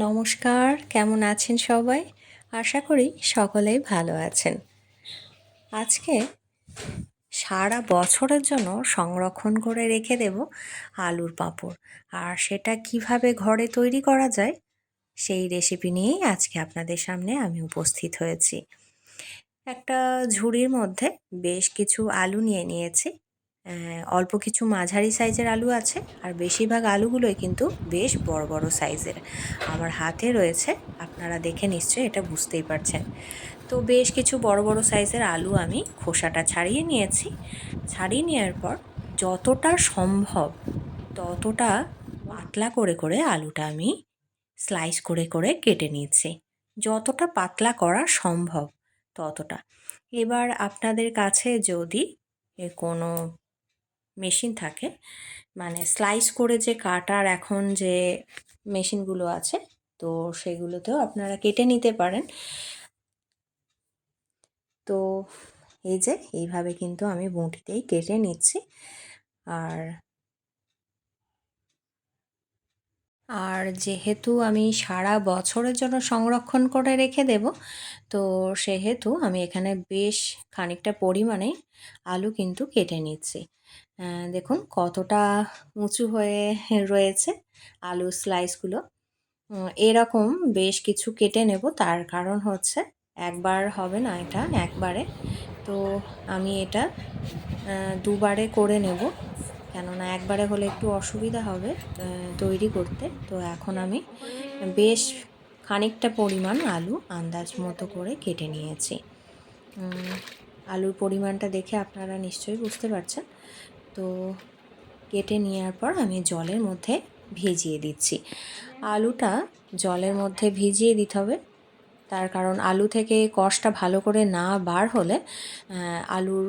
নমস্কার, কেমন আছেন সবাই? আশা করি সকলেই ভালো আছেন। আজকে সারা বছরের জন্য সংরক্ষণ করে রেখে দেব আলুর পাঁপড়। আর সেটা কীভাবে ঘরে তৈরি করা যায়, সেই রেসিপি নিয়েই আজকে আপনাদের সামনে আমি উপস্থিত হয়েছি। একটা ঝুড়ির মধ্যে বেশ কিছু আলু নিয়ে নিয়েছি। অল্প কিছু মাঝারি সাইজের আলু আছে আর বেশিরভাগ আলুগুলোই কিন্তু বেশ বড় বড় সাইজের। আমার হাতে রয়েছে, আপনারা দেখে নিশ্চয়ই এটা বুঝতেই পারছেন। তো বেশ কিছু বড় বড় সাইজের আলু আমি খোসাটা ছাড়িয়ে নিয়েছি। ছাড়িয়ে নেওয়ার পর যতটা সম্ভব ততটা পাতলা করে করে আলুটা আমি স্লাইস করে করে কেটে নিয়েছি। যতটা পাতলা করা সম্ভব ততটা। এবার আপনাদের কাছে যদি কোনো মেশিন থাকে। মানে স্লাইস করে যে কাটার এখন যে মেশিনগুলো আছে, তো সেগুলোতেও আপনারা কেটে নিতে পারেন। তো এই যে, এইভাবে কিন্তু আমি বঁটিতেই কেটে নিচ্ছি। আর আর যেহেতু আমি সারা বছরের জন্য সংরক্ষণ করে রেখে দেব, তো সেহেতু আমি এখানে বেশ খানিকটা পরিমাণে আলু কিন্তু কেটে নিচ্ছি। দেখুন কতটা উঁচু হয়ে রয়েছে আলু স্লাইসগুলো। এরকম বেশ কিছু কেটে নেব, তার কারণ হচ্ছে একবার হবে না এটা একবারে। তো আমি এটা দুবারে করে নেব। কেননা একবারে হলে একটু অসুবিধা হবে তৈরি করতে। তো এখন আমি বেশ খানিকটা পরিমাণ আলু আন্দাজ মতো করে কেটে নিয়েছি। আলুর পরিমাণটা দেখে আপনারা নিশ্চয়ই বুঝতে পারছেন। তো কেটে নেওয়ার পর আমি জলের মধ্যে ভিজিয়ে দিচ্ছি। আলুটা জলের মধ্যে ভিজিয়ে দিতে হবে। তার কারণ আলু থেকে কষটা ভালো করে না বার হলে আলুর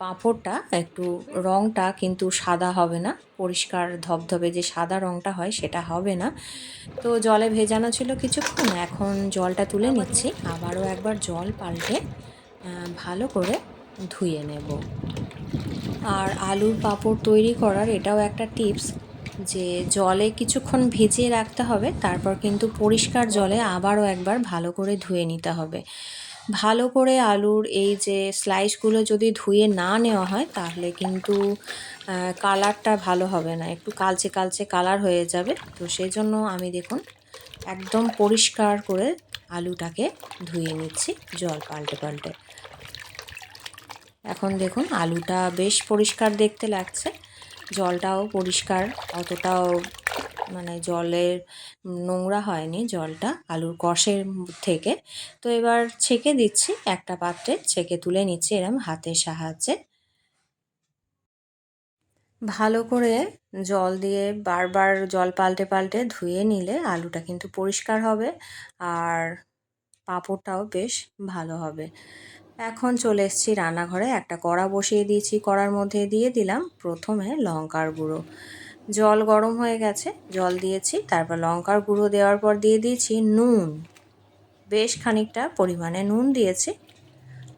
পাঁপড়টা একটু রঙটা কিন্তু সাদা হবে না। পরিষ্কার ধবধবে যে সাদা রঙটা হয় সেটা হবে না। তো জলে ভেজানো ছিল কিছুক্ষণ, এখন জলটা তুলে নিচ্ছি। আবারও একবার জল পাল্টে ভালো করে ধুয়ে নেব। আর আলুর পাঁপড় তৈরি করার এটাও একটা টিপস যে জলে কিছুক্ষণ ভিজিয়ে রাখতে হবে, তারপর কিন্তু পরিষ্কার জলে আবারও একবার ভালো করে ধুয়ে নিতে হবে। ভালো করে আলুর এই যে স্লাইসগুলো যদি ধুয়ে না নেওয়া হয়, তাহলে কিন্তু কালারটা ভালো হবে না। একটু কালচে কালচে কালার হয়ে যাবে। তো সেই জন্য আমি দেখুন, একদম পরিষ্কার করে আলুটাকে ধুয়ে নিচ্ছি, জল পাল্টে পাল্টে। এখন দেখুন, আলুটা বেশ পরিষ্কার দেখতে লাগছে। জলটাও পরিষ্কার, অতটাও মানে জলের নোংরা হয়নি জলটা আলুর কষের থেকে। তো এবার ছেঁকে দিচ্ছি একটা পাত্রে, ছেঁকে তুলে নিচ্ছি এরম হাতের সাহায্যে। ভালো করে জল দিয়ে বারবার জল পাল্টে পাল্টে ধুয়ে নিলে আলুটা কিন্তু পরিষ্কার হবে আর পাঁপড়টাও বেশ ভালো হবে। এখন চলে এসেছি রান্নাঘরে। একটা কড়া বসিয়ে দিয়েছি, কড়ার মধ্যে দিয়ে দিলাম প্রথমে লঙ্কার গুঁড়ো। জল গরম হয়ে গেছে, জল দিয়েছি, তারপর লঙ্কার গুঁড়ো দেওয়ার পর দিয়ে দিয়েছি নুন। বেশ খানিকটা পরিমাণে নুন দিয়েছি।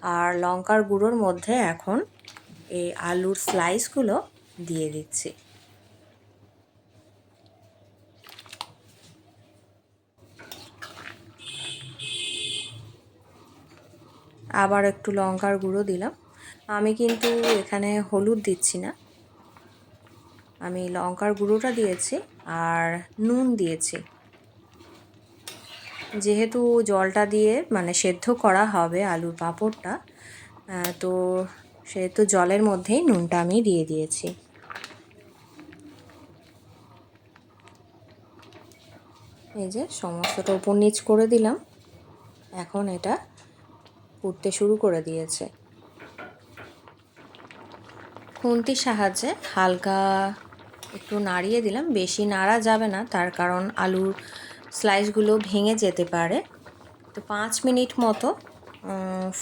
আর লঙ্কার গুঁড়োর মধ্যে এখন এই আলুর স্লাইসগুলো দিয়ে দিচ্ছি। আবার একটু লঙ্কার গুঁড়ো দিলাম। আমি কিন্তু এখানে হলুদ দিচ্ছি না। আমি লঙ্কার গুঁড়োটা দিয়েছি আর নুন দিয়েছি। যেহেতু জলটা দিয়ে মানে সেদ্ধ করা হবে আলুর পাঁপড়টা তো সেহেতু জলের মধ্যেই নুনটা আমি দিয়ে দিয়েছি। এই যে সমস্তটা উপর নিচ করে দিলাম। এখন এটা ফুটতে শুরু করে দিয়েছে। খুন্তির সাহায্যে হালকা একটু নাড়িয়ে দিলাম। বেশি নাড়া যাবে না, তার কারণ আলুর স্লাইসগুলো ভেঙে যেতে পারে। তো পাঁচ মিনিট মতো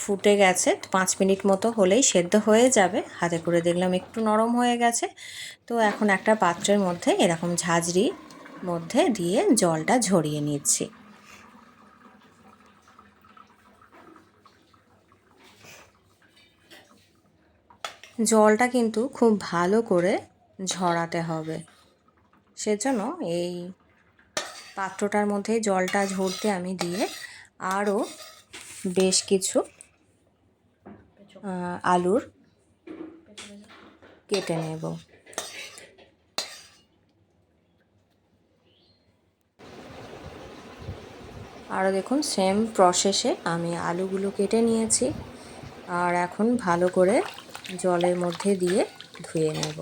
ফুটে গেছে। পাঁচ মিনিট মতো হলেই সেদ্ধ হয়ে যাবে। হাতে করে দেখলাম একটু নরম হয়ে গেছে। তো এখন একটা পাত্রের মধ্যে এরকম ঝাঁঝরি মধ্যে দিয়ে জলটা ঝরিয়ে নিচ্ছি। জলটা কিন্তু খুব ভালো করে ঝরাতে হবে। সেজন্য এই পাত্রটার মধ্যে জলটা ঝরতে আমি দিয়ে আরও বেশ কিছু আলুর কেটে নেব। আরও দেখুন সেম প্রসেসে আমি আলুগুলো কেটে নিয়েছি। আর এখন ভালো করে জলের মধ্যে দিয়ে ধুয়ে নেব।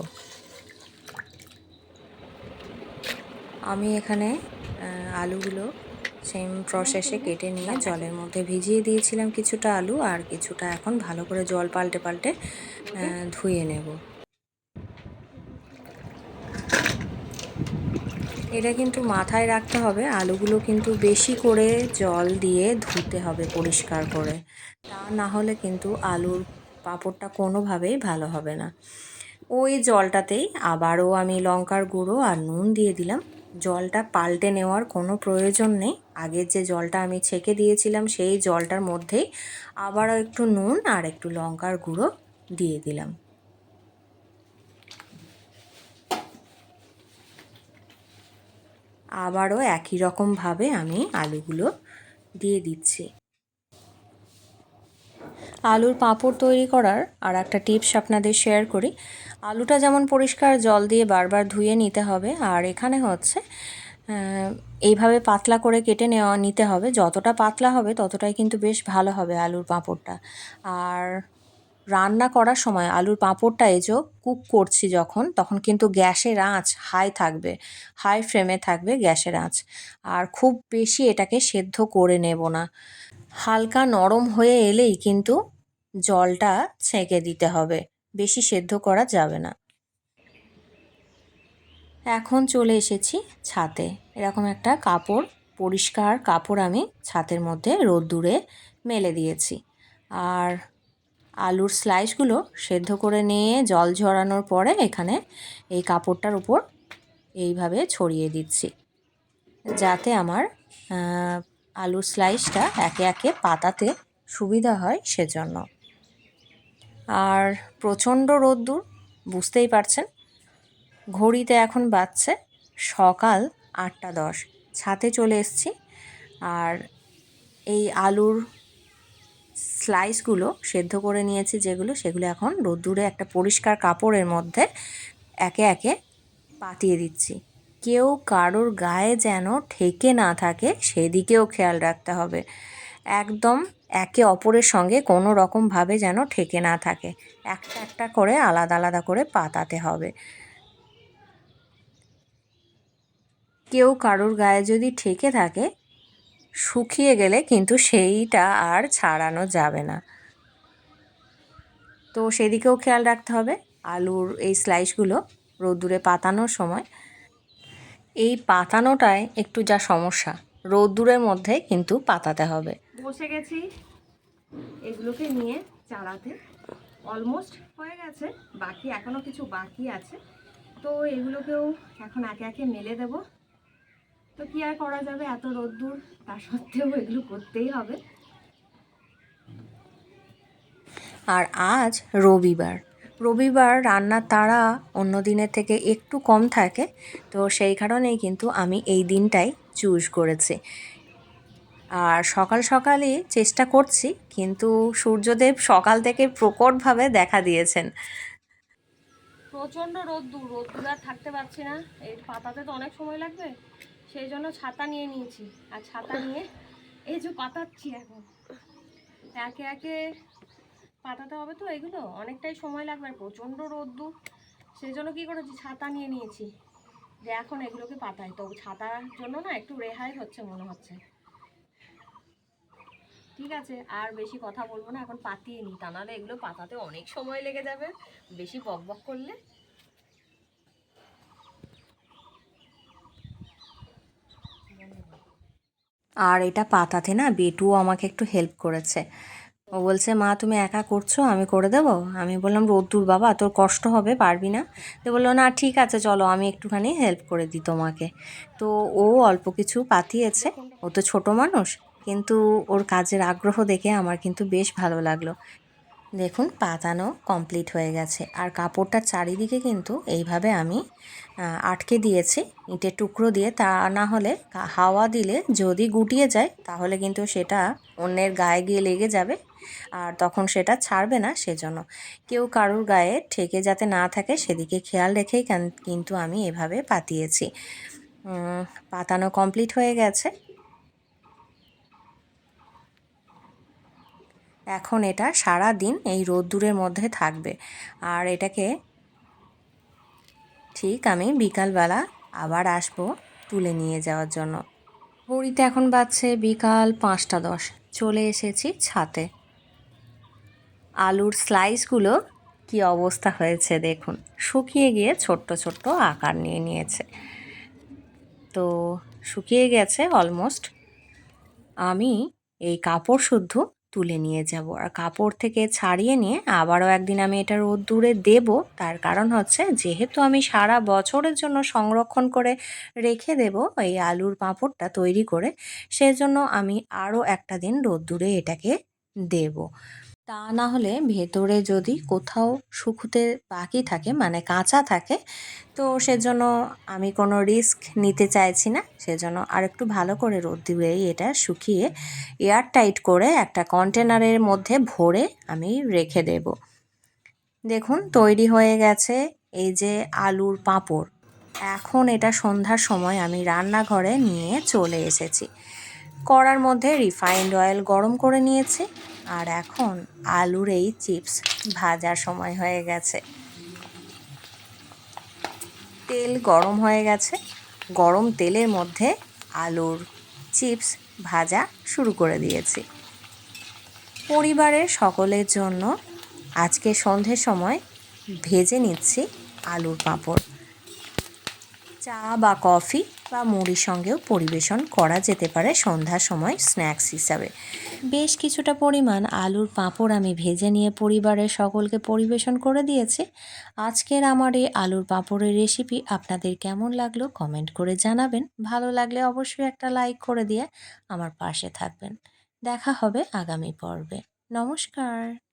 আমি এখানে আলুগুলো সেম প্রসেসে কেটে নিয়ে জলের মধ্যে ভিজিয়ে দিয়েছিলাম কিছুটা আলু আর কিছুটা এখন ভালো করে জল পাল্টে পাল্টে ধুয়ে নেব। এটা কিন্তু মাথায় রাখতে হবে, আলুগুলো কিন্তু বেশি করে জল দিয়ে ধুতে হবে পরিষ্কার করে। তা না হলে কিন্তু আলুর পাঁপড়টা কোনোভাবেই ভালো হবে না। ওই জলটাতেই আবারও আমি লঙ্কার গুঁড়ো আর নুন দিয়ে দিলাম। জলটা পাল্টে নেওয়ার কোনো প্রয়োজন নেই। আগের যে জলটা আমি ছেঁকে দিয়েছিলাম, সেই জলটার মধ্যেই আবারও একটু নুন আর একটু লঙ্কার গুঁড়ো দিয়ে দিলাম। আবারও একই রকমভাবে আমি আলুগুলো দিয়ে দিচ্ছি। আলুর পাঁপড় তৈরি করার আর একটা টিপস আপনাদের শেয়ার করি। আলুটা যেমন পরিষ্কার জল দিয়ে বারবার ধুয়ে নিতে হবে, আর এখানে হচ্ছে এইভাবে পাতলা করে কেটে নেওয়া, নিতে হবে। যতটা পাতলা হবে, ততটাই কিন্তু বেশ ভালো হবে আলুর পাঁপড়টা। আর রান্না করার সময় আলুর পাঁপড়টা যে কুক করছি যখন, তখন কিন্তু গ্যাসের আঁচ হাই থাকবে, হাই ফ্লেমে থাকবে গ্যাসের আঁচ। আর খুব বেশি এটাকে সেদ্ধ করে নেব না। হালকা নরম হয়ে এলেই কিন্তু জলটা ছেঁকে দিতে হবে। বেশি সেদ্ধ করা যাবে না। এখন চলে এসেছি ছাতে। এরকম একটা কাপড়, পরিষ্কার কাপড় আমি ছাতের মধ্যে রোদ্দুরে মেলে দিয়েছি। আর আলুর স্লাইসগুলো সেদ্ধ করে নিয়ে জল ঝরানোর পরে এখানে এই কাপড়টার উপর এইভাবে ছড়িয়ে দিচ্ছি। যাতে আমার আলুর স্লাইসটা একে একে পাতাতে সুবিধা হয় সেজন্য। আর প্রচণ্ড রোদ্দুর, বুঝতেই পারছেন? ঘড়িতে এখন বাজছে সকাল আটটা দশ। ছাতে চলে এসেছি। আর এই আলুর স্লাইসগুলো সেদ্ধ করে নিয়েছি যেগুলো, সেগুলো এখন রোদ্দুরে একটা পরিষ্কার কাপড়ের মধ্যে একে একে পাতিয়ে দিচ্ছি। কেউ কারোর গায়ে যেন ঠেকে না থাকে, সেদিকেও খেয়াল রাখতে হবে। একদম একে অপরের সঙ্গে কোনো রকমভাবে যেন ঠেকে না থাকে। একটা একটা করে আলাদা আলাদা করে পাতাতে হবে। কেউ কারোর গায়ে যদি ঠেকে থাকে, শুকিয়ে গেলে কিন্তু সেইটা আর ছাড়ানো যাবে না। তো সেদিকেও খেয়াল রাখতে হবে। আলুর এই স্লাইসগুলো রোদ্দুরে পাতানোর সময় এই পাতানোটায় একটু যা সমস্যা রোদ্দুরের মধ্যে কিন্তু পাতাতে হবে। বসে গেছি। এগুলোকে নিয়ে চালাতে অলমোস্ট হয়ে গেছে বাকি এখনও কিছু বাকি আছে। তো এগুলোকেও এখন একে একে মেলে দেব। তো কি আর করা যাবে এত রোদ্দুর? তা সত্ত্বেও এগুলো করতেই হবে। আর আজ রবিবার রবিবার রান্নার তাড়া অন্য দিনের থেকে একটু কম থাকে, তো সেই কারণেই কিন্তু আমি এই দিনটাই চুজ করেছি। আর সকাল সকালই চেষ্টা করছি, কিন্তু সূর্যদেব সকাল থেকে প্রকটভাবে দেখা দিয়েছেন। প্রচণ্ড রোদ্দুর রোদ্দুর আর থাকতে পারছি না। এই পাতাতে তো অনেক সময় লাগবে, সেই জন্য ছাতা নিয়ে নিয়েছি। আর ছাতা নিয়ে এই যে পাতাচ্ছি এখন। একে একে পাতাতে হবে তো এগুলো? অনেকটাই সময় লাগবে, আর প্রচণ্ড রোদ্দুর। সেই জন্য কী করেছি? ছাতা নিয়ে নিয়েছি। যে এখন এগুলোকে পাতাই তো ছাতার জন্য না একটু রেহাই হচ্ছে মনে হচ্ছে। ঠিক আছে, আর বেশি কথা বলব না, এখন পাতিয়ে নিই। তা নাহলে এগুলো পাতাতে অনেক সময় লেগে যাবে। বেশি বক বক করলে। আর এটা পাতাতে না, বেটুও আমাকে একটু হেল্প করেছে। ও বলছে, মা, তুমি একা করছ? আমি করে দেবো? আমি বললাম, রোদ্দুর বাবা, তোর কষ্ট হবে, পারবি না? তো বলল, না, ঠিক আছে, চলো, আমি একটুখানি হেল্প করে দিই তোমাকে। তো ও অল্প কিছু পাতিয়েছে। ও তো ছোট মানুষ, কিন্তু ওর কাজের আগ্রহ দেখে আমার কিন্তু বেশ ভালো লাগল। দেখুন, পাতানো কমপ্লিট হয়ে গেছে। আর কাপড়টার চারিদিকে কিন্তু এইভাবে আমি আটকে দিয়েছি ইটের টুকরো দিয়ে। তা না হলে হাওয়া দিলে যদি গুটিয়ে যায়, তাহলে কিন্তু সেটা অন্যের গায়ে গিয়ে লেগে যাবে। আর তখন সেটা ছাড়বে না সেজন্য। কেউ কারুর গায়ে ঠেকে যাতে না থাকে সেদিকে খেয়াল রেখেই কান- কিন্তু আমি এভাবে পাতিয়েছি। পাতানো কমপ্লিট হয়ে গেছে। এখন এটা সারা দিন এই রোদ্দুরের মধ্যে থাকবে। আর এটাকে ঠিক আমি বিকালবেলা আবার আসব তুলে নিয়ে যাওয়ার জন্য। ঘড়িতে এখন বাজছে বিকাল পাঁচটা দশ। চলে এসেছি ছাতে আলুর স্লাইসগুলো কি অবস্থা হয়েছে দেখুন। শুকিয়ে গিয়ে ছোট্ট ছোট্ট আকার নিয়ে নিয়েছে। তো শুকিয়ে গেছে অলমোস্ট আমি এই কাপড় শুদ্ধ তুলে নিয়ে যাব আর কাপড় থেকে ছাড়িয়ে নিয়ে আবারও একদিন আমি এটা রোদ্দুরে দেব। তার কারণ হচ্ছে যেহেতু আমি সারা বছরের জন্য সংরক্ষণ করে রেখে দেব এই আলুর পাঁপড়টা তৈরি করে, সেজন্য আমি আরও একটা দিন রোদ্দুরে এটাকে দেব। তা না হলে ভেতরে যদি কোথাও শুকুতে বাকি থাকে মানে কাঁচা থাকে, তো সেজন্য আমি কোনো রিস্ক নিতে চাইছি না। সেজন্য আর একটু ভালো করে রোদ্দুরেই এটা শুকিয়ে এয়ার টাইট করে একটা কন্টেনারের মধ্যে ভরে আমি রেখে দেব। দেখুন, তৈরি হয়ে গেছে এই যে আলুর পাঁপড়। এখন এটা সন্ধ্যার সময় আমি রান্নাঘরে নিয়ে চলে এসেছি। কড়ার মধ্যে রিফাইন্ড অয়েল গরম করে নিয়েছি। আর এখন আলুর এই চিপস ভাজার সময় হয়ে গেছে। তেল গরম হয়ে গেছে। গরম তেলের মধ্যে আলুর চিপস ভাজা শুরু করে দিয়েছি। পরিবারের সকলের জন্য আজকে সন্ধ্যের সময় ভেজে নিচ্ছি আলুর পাঁপড়। চা বা কফি বা মুড়ির সঙ্গেও পরিবেশন করা যেতে পারে সন্ধ্যার সময় স্ন্যাক্স হিসাবে। বেশ কিছুটা পরিমাণ আলুর পাঁপড় আমি ভেজে নিয়ে পরিবারের সকলকে পরিবেশন করে দিয়েছি। আজকের আমার এই আলুর পাঁপড়ের রেসিপি আপনাদের কেমন লাগল কমেন্ট করে জানাবেন। ভালো লাগলে অবশ্যই একটা লাইক করে দিয়ে আমার পাশে থাকবেন। দেখা হবে আগামী পর্বে। নমস্কার।